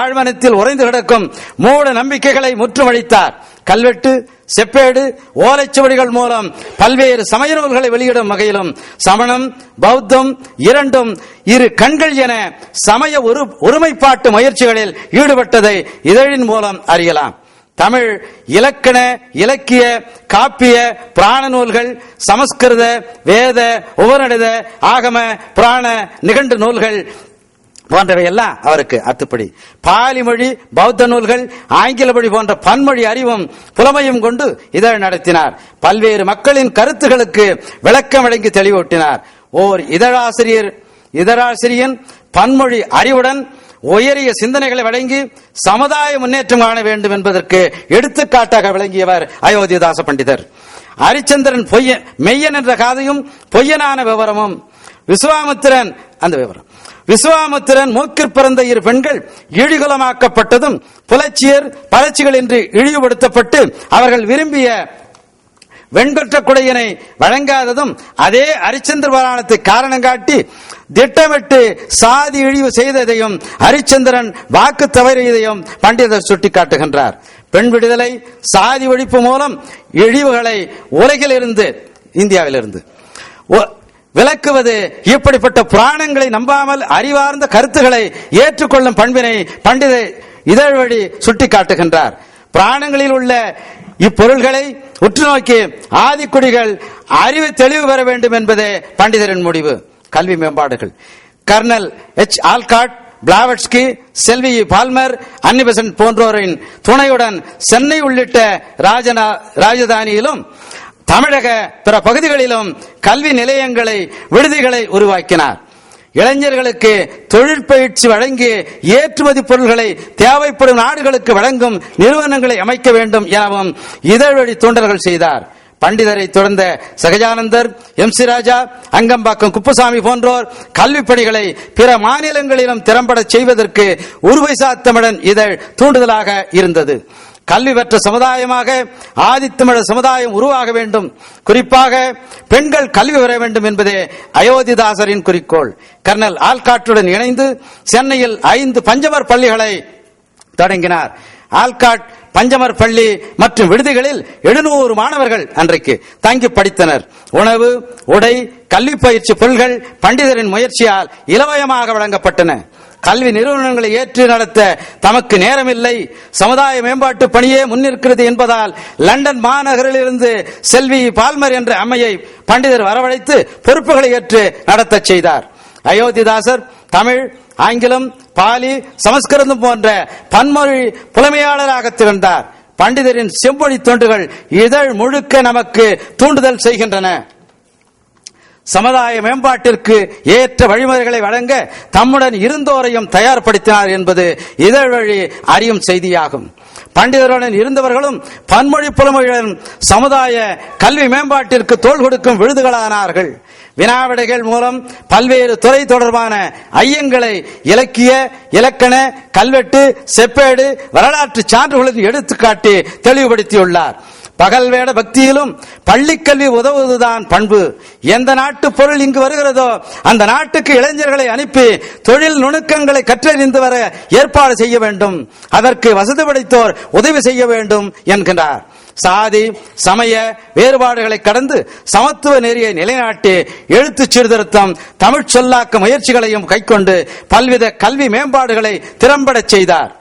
ஆழ்மனத்தில் உறைந்து கிடக்கும் மூட நம்பிக்கைகளை முற்றுமழித்தார் கல்வெட்டு செப்பேடு ஓலைச்சுவடிகள் மூலம் பல்வேறு சமய நூல்களை வெளியிடும் வகையிலும் சமணம் பௌத்தம் இரண்டும் இரு கண்கள் என சமய ஒரு ஒருமைப்பாட்டு முயற்சிகளில் ஈடுபட்டதை இதழின் மூலம் அறியலாம். தமிழ் இலக்கண இலக்கிய காப்பிய பிராண நூல்கள் சமஸ்கிருத வேத உபநடித ஆகம புராண நிகண்டு நூல்கள் போன்றவை எல்லாம் அவருக்கு அத்துப்படி. பாலி மொழி பௌத்த நூல்கள் ஆங்கில மொழி போன்ற பன்மொழி அறிவும் புலமையும் கொண்டு இதழ் நடத்தினார். பல்வேறு மக்களின் கருத்துகளுக்கு விளக்கம் வழங்கி தெளிவூட்டினார். ஓர் இதழாசிரியர் இதழாசிரியன் பன்மொழி அறிவுடன் உயரிய சிந்தனைகளை வழங்கி சமுதாய முன்னேற்றம் காண வேண்டும் என்பதற்கு எடுத்துக்காட்டாக விளங்கியவர் அயோத்திதாச பண்டிதர். ஹரிச்சந்திரன் பொய்ய மெய்யன் என்ற காதையும் பொய்யனான விவரமும் விஸ்வாமித்திரன் அந்த விவரம். விஸ்வாமித்திரன் மூக்கிற் பிறந்த இரு பெண்கள் இழிகுலமாக்கப்பட்டதும் புலச்சியர் பழச்சிகள் என்று இழிவுபடுத்தப்பட்டு அவர்கள் விரும்பிய வெண்கொற்ற குடையினை வழங்காததும் அதே ஹரிச்சந்திர புராணத்தை காரணம் காட்டி திட்டமிட்டு சாதி இழிவு செய்ததையும் ஹரிச்சந்திரன் வாக்கு தவறியதையும் பண்டிதர் சுட்டிக்காட்டுகின்றார். பெண் விடுதலை சாதி ஒழிப்பு மூலம் இழிவுகளை உலகில் இருந்து இந்தியாவிலிருந்து விளக்குவது இப்படிப்பட்ட புராணங்களை நம்பாமல் அறிவார்ந்த கருத்துக்களை ஏற்றுக்கொள்ளும் பண்பினை பண்டித இதழ் வழி சுட்டிக்காட்டுகின்றார். புராணங்களில் உள்ள இப்பொருள்களை உற்று நோக்கி ஆதிக்குடிகள் அறிவு தெளிவு பெற வேண்டும் என்பதே பண்டிதரின் முடிவு. கல்வி மேம்பாடுகள். Colonel H. ஆல்காட் பிளாவட்ஸ்கி செல்வி பால்மர் அன்னிபசன் போன்றோரின் துணையுடன் சென்னை உள்ளிட்ட ராஜனா ராஜதானியிலும் தமிழக பிற பகுதிகளிலும் கல்வி நிலையங்களை விடுதிகளை உருவாக்கினார். இளைஞர்களுக்கு தொழிற்பயிற்சி வழங்கி ஏற்றுமதி பொருள்களை தேவைப்படும் நாடுகளுக்கு வழங்கும் நிறுவனங்களை அமைக்க வேண்டும் எனவும் இதழ் வழி தூண்டல்கள் செய்தார். பண்டிதரை தொடர்ந்த சகஜானந்தர் எம் சி ராஜா அங்கம்பாக்கம் குப்புசாமி போன்றோர் கல்வி பணிகளை பிற மாநிலங்களிலும் திறம்பட செய்வதற்கு உருவை சாத்தமிடன் இதழ் தூண்டுதலாக இருந்தது. கல்வி பெற்ற சமுதாயமாக ஆதித்தமிழர் சமுதாயம் உருவாக வேண்டும். குறிப்பாக பெண்கள் கல்வி பெற வேண்டும் என்பதே அயோத்திதாசரின் குறிக்கோள். கர்னல் ஆல்காட்டுடன் இணைந்து சென்னையில் ஐந்து பஞ்சமர் பள்ளிகளை தொடங்கினார். ஆல்காட் பஞ்சமர் பள்ளி மற்றும் விடுதிகளில் எழுநூறு மாணவர்கள் அன்றைக்கு தங்கி படித்தனர். உணவு உடை கல்வி பயிற்சி பொருள்கள் பண்டிதரின் முயற்சியால் இலவயமாக வழங்கப்பட்டன. கல்வி நிறுவனங்களை ஏற்று நடத்த தமக்கு நேரமில்லை. சமுதாய மேம்பாட்டு பணியே முன்னிற்கிறது என்பதால் லண்டன் மாநகரிலிருந்து செல்வி பால்மர் என்ற அம்மையை பண்டிதர் வரவழைத்து பொறுப்புகளை ஏற்று நடத்தச் செய்தார். அயோத்திதாசர் தமிழ் ஆங்கிலம் பாலி சமஸ்கிருதம் போன்ற பன்மொழி புலமையாளராக திகழ்ந்தார். பண்டிதரின் செம்மொழி தொண்டுகள் இதழ் முழுக்க நமக்கு தூண்டுதல் செய்கின்றன. சமுதாய மேம்பாட்டிற்கு ஏற்ற வழிமுறைகளை வழங்க தம்முடன் இருந்தோரையும் தயார்படுத்தினார் என்பது இதழ் வழி அறியும் செய்தியாகும். பண்டிதருடன் இருந்தவர்களும் பன்மொழி புலமொழியுடன் சமுதாய கல்வி மேம்பாட்டிற்கு தோள் கொடுக்கும் விருதுகளானார்கள். வினாவிடைகள் மூலம் பல்வேறு துறை தொடர்பான ஐயங்களை இலக்கிய இலக்கண கல்வெட்டு செப்பேடு வரலாற்று சான்றுகளின் எடுத்துக்காட்டி தெளிவுபடுத்தியுள்ளார். பகல் வேட பக்தியிலும் பள்ளிக்கல்வி உதவுவதுதான் பண்பு. எந்த நாட்டு பொருள் இங்கு வருகிறதோ அந்த நாட்டுக்கு இளைஞர்களை அனுப்பி தொழில் நுணுக்கங்களை கற்றறிந்து வர ஏற்பாடு செய்ய வேண்டும். அதற்கு வசதி படைத்தோர் உதவி செய்ய வேண்டும் என்கின்றார். சாதி சமய வேறுபாடுகளை கடந்து சமத்துவ நெறியை நிலைநாட்டி எழுத்து சீர்திருத்தம் தமிழ் சொல்லாக்க முயற்சிகளையும் கைக்கொண்டு பல்வித கல்வி மேம்பாடுகளை திறம்படச் செய்தார்.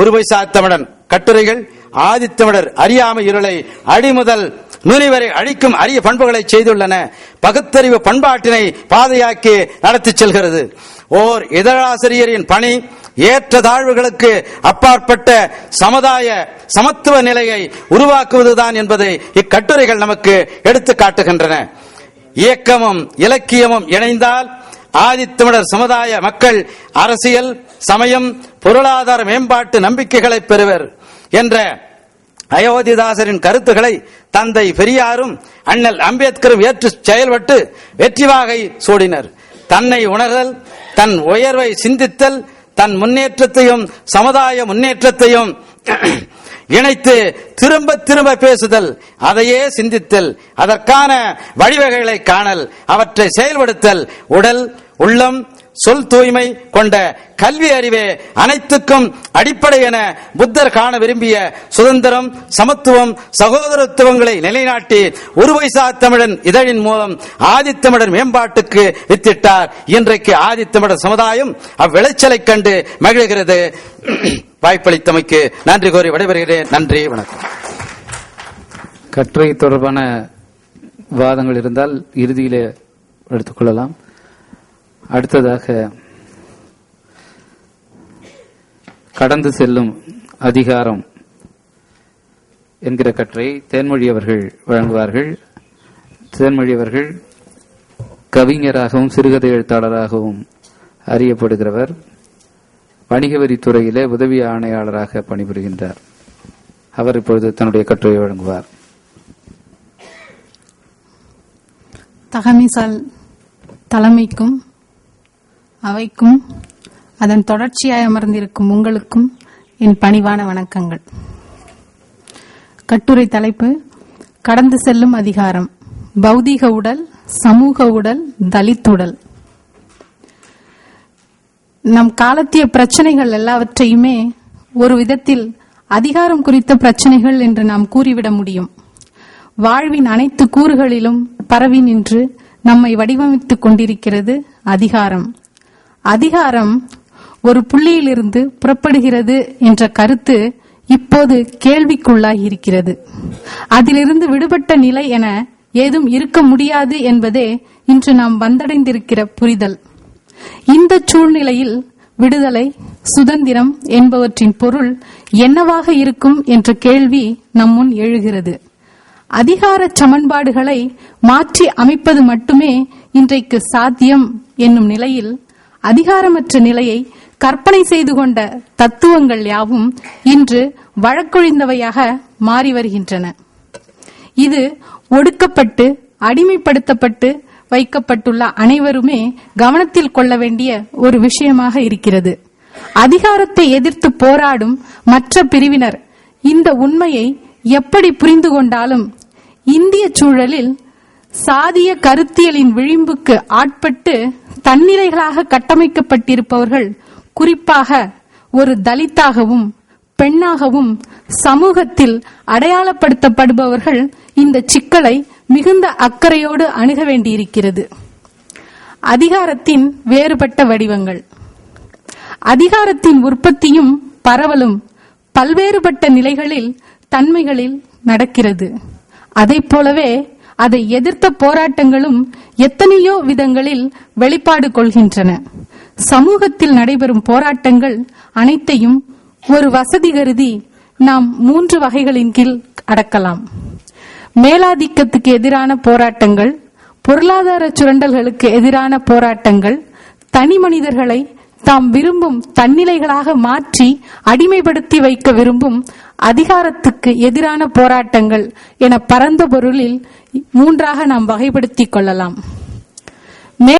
ஒருவை தமிழன். கட்டுரைகள் ஆதித்தமிழர் அறியாமை இருளை அடிமுதல் நுனிவரை அழிக்கும் அரிய பண்புகளை செய்துள்ளன. பகுத்தறிவு பண்பாட்டினை பாதையாக்கி நடத்திச் செல்கிறது. ஓர் இதழாசிரியரின் பணி ஏற்ற தாழ்வுகளுக்கு அப்பாற்பட்ட சமுதாய சமத்துவ நிலையை உருவாக்குவதுதான் என்பதை இக்கட்டுரைகள் நமக்கு எடுத்து காட்டுகின்றன. இயக்கமும் இலக்கியமும் இணைந்தால் ஆதித்தமிழர் சமுதாய மக்கள் அரசியல் சமயம் பொருளாதார மேம்பாட்டு நம்பிக்கைகளை பெறுவர் என்ற அயோத்திதாசரின் கருத்துக்களை தந்தை பெரியாரும் அண்ணல் அம்பேத்கரும் ஏற்று செயல்பட்டு வெற்றி வாகை சூடினர். தன்னை உணர்தல் தன் உயர்வை சிந்தித்தல் தன் முன்னேற்றத்தையும் சமுதாய முன்னேற்றத்தையும் இணைத்து திரும்ப திரும்ப பேசுதல் அதையே சிந்தித்தல் அதற்கான வழிவகைகளை காணல் அவற்றை செயல்படுத்தல் உடல் உள்ளம் சொல் தூய்மை கொண்ட கல்வி அறிவே அனைத்துக்கும் அடிப்படை என புத்தர் காண விரும்பிய சுதந்திரம் சமத்துவம் சகோதரத்துவங்களை நிலைநாட்டி ஒரு பைசா தமிழன் இதழின் மூலம் ஆதித்தமிழர் மேம்பாட்டுக்கு வித்திட்டார். இன்றைக்கு ஆதித்தமிழர் சமுதாயம் அவ்விளைச்சலை கண்டு மகிழ்கிறது. வாய்ப்பளித்தமைக்கு நன்றி கோரி விடைபெறுகிறேன். நன்றி வணக்கம். கட்டுரை தொடர்பான வாதங்கள் இருந்தால் இறுதியிலே எடுத்துக்கொள்ளலாம் அடுத்ததாக கடந்து செல்லும் அதிகாரம் என்கிற கற்றை தேன்மொழி அவர்கள் வழங்குவார்கள். தேன்மொழி அவர்கள் கவிஞராகவும் சிறுகதை எழுத்தாளராகவும் அறியப்படுகிறவர். வணிக வரித்துறையிலே உதவி ஆணையாளராக பணிபுரிகின்றார். அவர் இப்பொழுது தன்னுடைய கட்டுரையை வழங்குவார். தகமிசால் தலைமைக்கும் அவைக்கும் அதன் தொடர்ச்சியாய் அமர்ந்திருக்கும் உங்களுக்கும் என் பணிவான வணக்கங்கள். கட்டுரை தலைப்பு கடந்து செல்லும் அதிகாரம். பௌதீக உடல் சமூக உடல் தலித் உடல். நம் காலத்திய பிரச்சனைகள் எல்லாவற்றையுமே ஒரு விதத்தில் அதிகாரம் குறித்த பிரச்சனைகள் என்று நாம் கூறிவிட முடியும். வாழ்வின் அனைத்து கூறுகளிலும் பரவி நின்று நம்மை வடிவமைத்துக் கொண்டிருக்கிறது அதிகாரம். அதிகாரம் ஒரு புள்ளியிலிருந்து புறப்படுகிறது என்ற கருத்து இப்போது கேள்விக்குள்ளாகி இருக்கிறது அதிலிருந்து விடுபட்ட நிலை என ஏதும் இருக்க முடியாது என்பதே இன்று நாம் வந்தடைந்திருக்கிற புரிதல். இந்த சூழ்நிலையில் விடுதலை சுதந்திரம் என்பவற்றின் பொருள் என்னவாக இருக்கும் என்ற கேள்வி நம் முன் எழுகிறது. அதிகார சமன்பாடுகளை மாற்றி அமைப்பது மட்டுமே இன்றைக்கு சாத்தியம் என்னும் நிலையில் அதிகாரமற்ற நிலையை கற்பனை செய்து கொண்ட தத்துவங்கள் யாவும் இன்று வழக்கொழிந்தவையாக மாறி வருகின்றன. இது ஒடுக்கப்பட்டு அடிமைப்படுத்தப்பட்டு வைக்கப்பட்டுள்ள அனைவருமே கவனத்தில் கொள்ள வேண்டிய ஒரு விஷயமாக இருக்கிறது. அதிகாரத்தை எதிர்த்து போராடும் மற்ற பிரிவினர் இந்த உண்மையை எப்படி புரிந்து கொண்டாலும் இந்திய சூழலில் சாதிய கருத்தியலின் விளிம்புக்கு ஆட்பட்டு தன்னிலைகளாக கட்டமைக்கப்பட்டிருப்பவர்கள் குறிப்பாக ஒரு தலித்தாகவும் பெண்ணாகவும் சமூகத்தில் அடையாளப்படுத்தப்படுபவர்கள் இந்த சிக்கலை மிகுந்த அக்கறையோடு அணுக வேண்டியிருக்கிறது. அதிகாரத்தின் வேறுபட்ட வடிவங்கள். அதிகாரத்தின் உற்பத்தியும் பரவலும் பல்வேறுபட்ட நிலைகளில் தன்மைகளில் நடக்கிறது. அதை போலவே அதை எதிர்த்த போராட்டங்களும் எத்தனையோ விதங்களில் வெளிப்பாடு கொள்கின்றன. சமூகத்தில் நடைபெறும் போராட்டங்கள் அனைத்தையும் ஒரு வசதி கருதி நாம் மூன்று வகைகளின் கீழ் அடக்கலாம். மேலாதிக்கத்துக்கு எதிரான போராட்டங்கள் பொருளாதார சுரண்டல்களுக்கு எதிரான போராட்டங்கள் தனி மனிதர்களை தாம் விரும்பும் தன்னிலைகளாக மாற்றி அடிமைப்படுத்தி வைக்க விரும்பும் அதிகாரத்துக்கு எதிரான போராட்டங்கள் என பரந்த பொருளில் மூன்றாக நாம் வகைப்படுத்திக் கொள்ளலாம்.